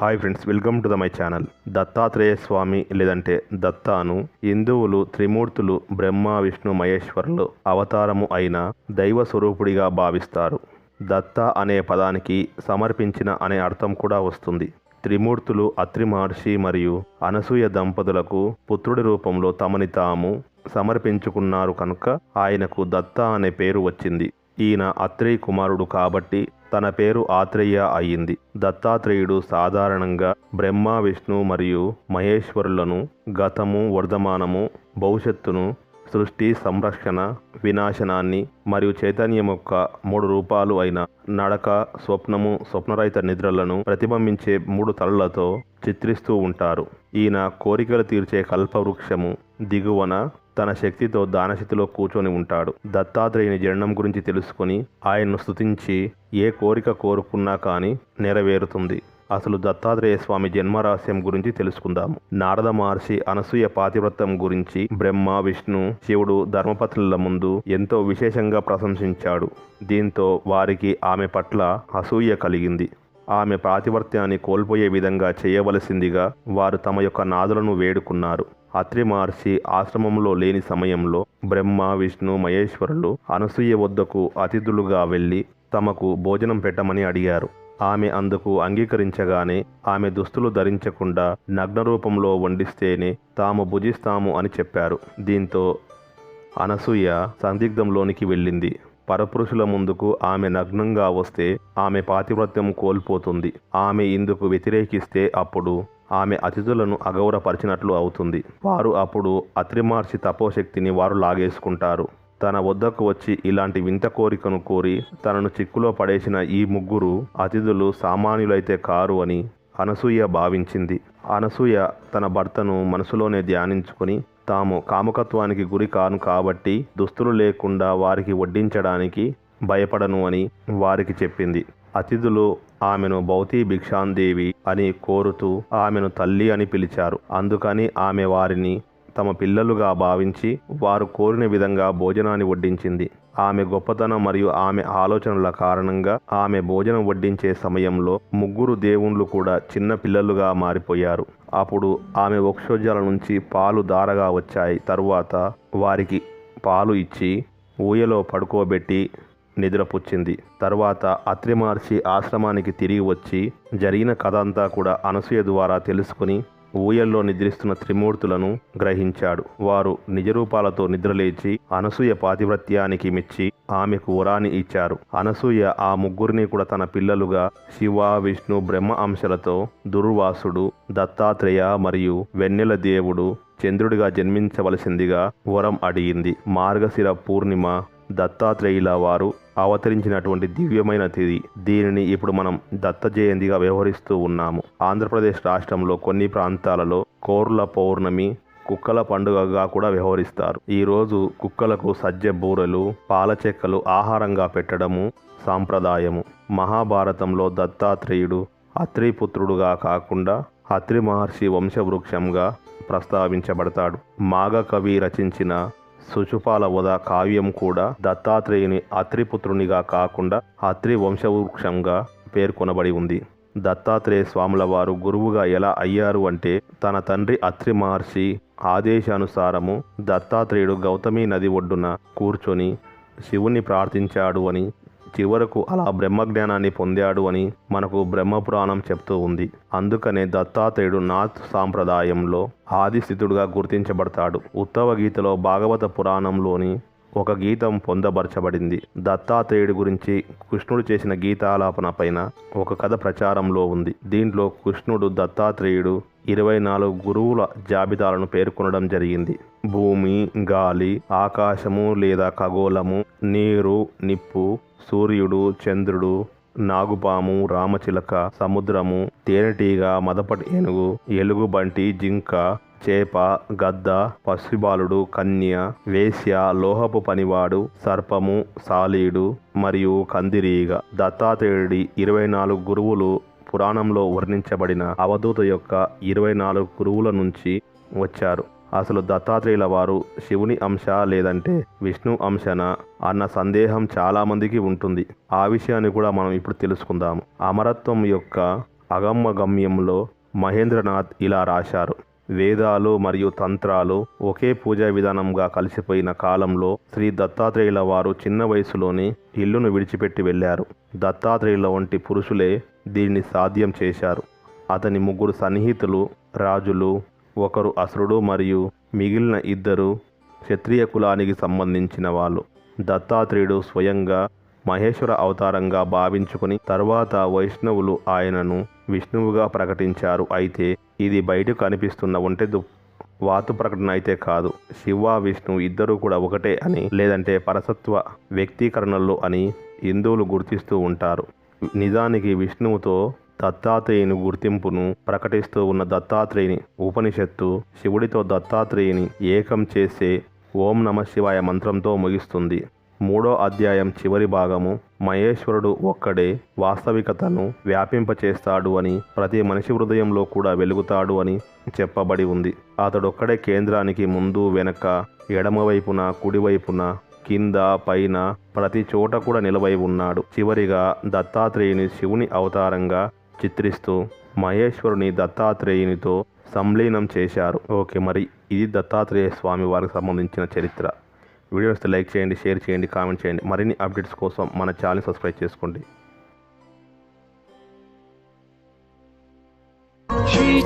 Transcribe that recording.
Hi friends welcome to the my channel. Dattatreya Swami లేదంటే దత్తాను హిందువులు త్రిమూర్తులు బ్రహ్మ విష్ణు మహేశ్వరులు అవతారము అయిన దైవ స్వరూపుడిగా భావిస్తారు. దత్త అనే పదానికి సమర్పించిన అనే అర్థం కూడా వస్తుంది. త్రిమూర్తులు అత్రి మహర్షి మరియు అనసూయ దంపతులకు పుత్రుడి రూపంలో తమని తాము సమర్పించుకున్నారు కనుక ఆయనకు దత్త అనే పేరు వచ్చింది. ఈయన అత్రేయ కుమారుడు కాబట్టి తన పేరు ఆత్రేయ అయ్యింది. దత్తాత్రేయుడు సాధారణంగా బ్రహ్మ విష్ణు మరియు మహేశ్వరులను గతము వర్ధమానము భవిష్యత్తును సృష్టి సంరక్షణ వినాశనాన్ని మరియు చైతన్యం యొక్క మూడు రూపాలు అయిన నడక స్వప్నము స్వప్నరహిత నిద్రలను ప్రతిబింబించే మూడు తలలతో చిత్రిస్తూ ఉంటారు. ఈయన కోరికలు తీర్చే కల్పవృక్షము దిగువన తన శక్తితో దానశక్తిలో కూర్చొని ఉంటాడు. దత్తాత్రేయుని జననం గురించి తెలుసుకుని ఆయన్ను స్థుతించి ఏ కోరిక కోరుకున్నా కానీ నెరవేరుతుంది. అసలు దత్తాత్రేయ స్వామి జన్మరహస్యం గురించి తెలుసుకుందాము. నారద మహర్షి అనసూయ పాతివ్రతం గురించి బ్రహ్మ విష్ణు శివుడు ధర్మపత్నుల ముందు ఎంతో విశేషంగా ప్రశంసించాడు. దీంతో వారికి ఆమె పట్ల అసూయ కలిగింది. ఆమె ప్రాతివర్త్యాన్ని కోల్పోయే విధంగా చేయవలసిందిగా వారు తమ యొక్క నాదులను వేడుకున్నారు. అత్రి మహర్షి ఆశ్రమంలో లేని సమయంలో బ్రహ్మ విష్ణు మహేశ్వరులు అనసూయ వద్దకు అతిథులుగా వెళ్ళి తమకు భోజనం పెట్టమని అడిగారు. ఆమె అందుకు అంగీకరించగానే ఆమె దుస్తులు ధరించకుండా నగ్న రూపంలో వండిస్తేనే తాము భుజిస్తాము అని చెప్పారు. దీంతో అనసూయ సందిగ్ధంలోనికి వెళ్ళింది. పరపురుషుల ముందుకు ఆమె నగ్నంగా వస్తే ఆమె పాతివ్రత్యం కోల్పోతుంది. ఆమె ఇందుకు వ్యతిరేకిస్తే అప్పుడు ఆమె అతిథులను అగౌరపరిచినట్లు అవుతుంది. వారు అప్పుడు అత్రిమార్చి తపోశక్తిని వారు లాగేసుకుంటారు. తన వద్దకు వచ్చి ఇలాంటి వింత కోరికను కోరి తనను చిక్కులో పడేసిన ఈ ముగ్గురు అతిథులు సామాన్యులైతే కారు అని అనసూయ భావించింది. అనసూయ తన భర్తను మనసులోనే ధ్యానించుకుని తాము కాముకత్వానికి గురి కాను కాబట్టి దుస్తులు లేకుండా వారికి వడ్డించడానికి భయపడను అని వారికి చెప్పింది. అతిథులు ఆమెను భౌతీ భిక్షాందేవి అని కోరుతూ ఆమెను తల్లి అని పిలిచారు. అందుకని ఆమె వారిని తమ పిల్లలుగా భావించి వారు కోరిన విధంగా భోజనాన్ని వడ్డించింది. ఆమె గొప్పతనం మరియు ఆమె ఆలోచనల కారణంగా ఆమె భోజనం వడ్డించే సమయంలో ముగ్గురు దేవుళ్ళు కూడా చిన్న పిల్లలుగా మారిపోయారు. అప్పుడు ఆమె వక్షోజాల నుంచి పాలు దారగా వచ్చాయి. తరువాత వారికి పాలు ఇచ్చి ఊయలో పడుకోబెట్టి నిద్రపుచ్చింది తర్వాత అత్రిమార్చి ఆశ్రమానికి తిరిగి వచ్చి జరిగిన కథ అంతా కూడా అనసూయ ద్వారా తెలుసుకుని ఊయల్లో నిద్రిస్తున్న త్రిమూర్తులను గ్రహించాడు. వారు నిజరూపాలతో నిద్రలేచి అనసూయ పాతివ్రత్యానికి మెచ్చి ఆమెకు వరాన్ని ఇచ్చారు. అనసూయ ఆ ముగ్గురిని కూడా తన పిల్లలుగా శివ విష్ణు బ్రహ్మ అంశలతో దుర్వాసుడు దత్తాత్రేయ మరియు వెన్నెల దేవుడు చంద్రుడిగా జన్మించవలసిందిగా వరం అడిగింది. మార్గశిర పూర్ణిమ దత్తాత్రేయుల వారు అవతరించినటువంటి దివ్యమైన తిథి. దీనిని ఇప్పుడు మనం దత్త జయంతిగా వ్యవహరిస్తూ ఉన్నాము. ఆంధ్రప్రదేశ్ రాష్ట్రంలో కొన్ని ప్రాంతాలలో కోర్ల పౌర్ణమి కుక్కల పండుగగా కూడా వ్యవహరిస్తారు. ఈరోజు కుక్కలకు సజ్జ బూరెలు పాల చెక్కలు ఆహారంగా పెట్టడము సాంప్రదాయము. మహాభారతంలో దత్తాత్రేయుడు అత్రిపుత్రుడుగా కాకుండా అత్రి మహర్షి వంశవృక్షంగా ప్రస్తావించబడతాడు. మాఘకవి రచించిన సుచుపాల వద కావ్యం కూడా దత్తాత్రేయుని అత్రిపుత్రునిగా కాకుండా అత్రి వంశవృక్షంగా పేర్కొనబడి ఉంది. దత్తాత్రేయ స్వాముల వారు గురువుగా ఎలా అయ్యారు అంటే తన తండ్రి అత్రి మహర్షి ఆదేశానుసారము దత్తాత్రేయుడు గౌతమి నది ఒడ్డున కూర్చొని శివుణ్ణి ప్రార్థించాడు అని చివరకు అలా బ్రహ్మజ్ఞానాన్ని పొందాడు అని మనకు బ్రహ్మపురాణం చెప్తూ ఉంది. అందుకనే దత్తాత్రేయుడు నాథ్ సాంప్రదాయంలో ఆదిస్థితుడుగా గుర్తించబడతాడు. ఉత్తవ గీతలో భాగవత పురాణంలోని ఒక గీతం పొందబరచబడింది. దత్తాత్రేయుడి గురించి కృష్ణుడు చేసిన గీతాలాపన పైన ఒక కథ ప్రచారంలో ఉంది. దీంట్లో కృష్ణుడు దత్తాత్రేయుడు ఇరవై నాలుగు గురువుల జాబితాలను పేర్కొనడం జరిగింది. భూమి గాలి ఆకాశము లేదా ఖగోళము నీరు నిప్పు సూర్యుడు చంద్రుడు నాగుపాము రామచిలక సముద్రము తేనెటీగ మదపటి ఏనుగు ఎలుగుబంటి జింక చేప గద్ద పసిబాలుడు కన్య వేశ్య లోహపు పనివాడు సర్పము సాలీడు మరియు కందిరీగ. దత్తాత్రేయుడి ఇరవై నాలుగు గురువులు పురాణంలో వర్ణించబడిన అవధూత యొక్క ఇరవై నాలుగు గురువుల నుంచి వచ్చారు. అసలు దత్తాత్రేయుల వారు శివుని అంశ లేదంటే విష్ణు అంశన అన్న సందేహం చాలామందికి ఉంటుంది. ఆ విషయాన్ని కూడా మనం ఇప్పుడు తెలుసుకుందాము. అమరత్వం యొక్క అగమ్మగమ్యంలో మహేంద్రనాథ్ ఇలా రాశారు. వేదాలు మరియు తంత్రాలు ఒకే పూజా విధానంగా కలిసిపోయిన కాలంలో శ్రీ దత్తాత్రేయుల వారు చిన్న వయసులోనే ఇల్లును విడిచిపెట్టి వెళ్ళారు. దత్తాత్రేయుల వంటి పురుషులే దీన్ని సాధ్యం చేశారు. అతని ముగ్గురు సన్నిహితులు రాజులు ఒకరు అసురుడు మరియు మిగిలిన ఇద్దరు క్షత్రియ కులానికి సంబంధించిన వాళ్ళు. దత్తాత్రేయుడు స్వయంగా మహేశ్వర అవతారంగా భావించుకుని తర్వాత వైష్ణవులు ఆయనను విష్ణువుగా ప్రకటించారు. అయితే ఇది బయటకు కనిపిస్తున్న ఒంటె దు వాతు ప్రకటన అయితే కాదు. శివ విష్ణు ఇద్దరూ కూడా ఒకటే అని లేదంటే పరసత్వ వ్యక్తీకరణలు అని హిందువులు గుర్తిస్తూ ఉంటారు. నిజానికి విష్ణువుతో దత్తాత్రేయుని గుర్తింపును ప్రకటిస్తూ ఉన్న దత్తాత్రేయుని ఉపనిషత్తు శివుడితో దత్తాత్రేయుని ఏకం చేసే ఓం నమ శివాయ మంత్రంతో ముగిస్తుంది. మూడో అధ్యాయం చివరి భాగము మహేశ్వరుడు ఒక్కడే వాస్తవికతను వ్యాపింపచేస్తాడు అని ప్రతి మనిషి హృదయంలో కూడా వెలుగుతాడు అని చెప్పబడి ఉంది. అతడొక్కడే కేంద్రానికి ముందు వెనక ఎడమవైపున కుడివైపున కింద పైన ప్రతి చోట కూడా నిలవై ఉన్నాడు. చివరిగా దత్తాత్రేయుని శివుని అవతారంగా చిత్రిస్తూ మహేశ్వరుని దత్తాత్రేయునితో సంలీనం చేశారు. ఓకే మరి ఇది దత్తాత్రేయ స్వామి వారికి సంబంధించిన చరిత్ర. వీడియోస్ లైక్ చేయండి షేర్ చేయండి కామెంట్ చేయండి. మరిన్ని అప్డేట్స్ కోసం మన ఛానల్ సబ్స్క్రైబ్ చేసుకోండి. Shri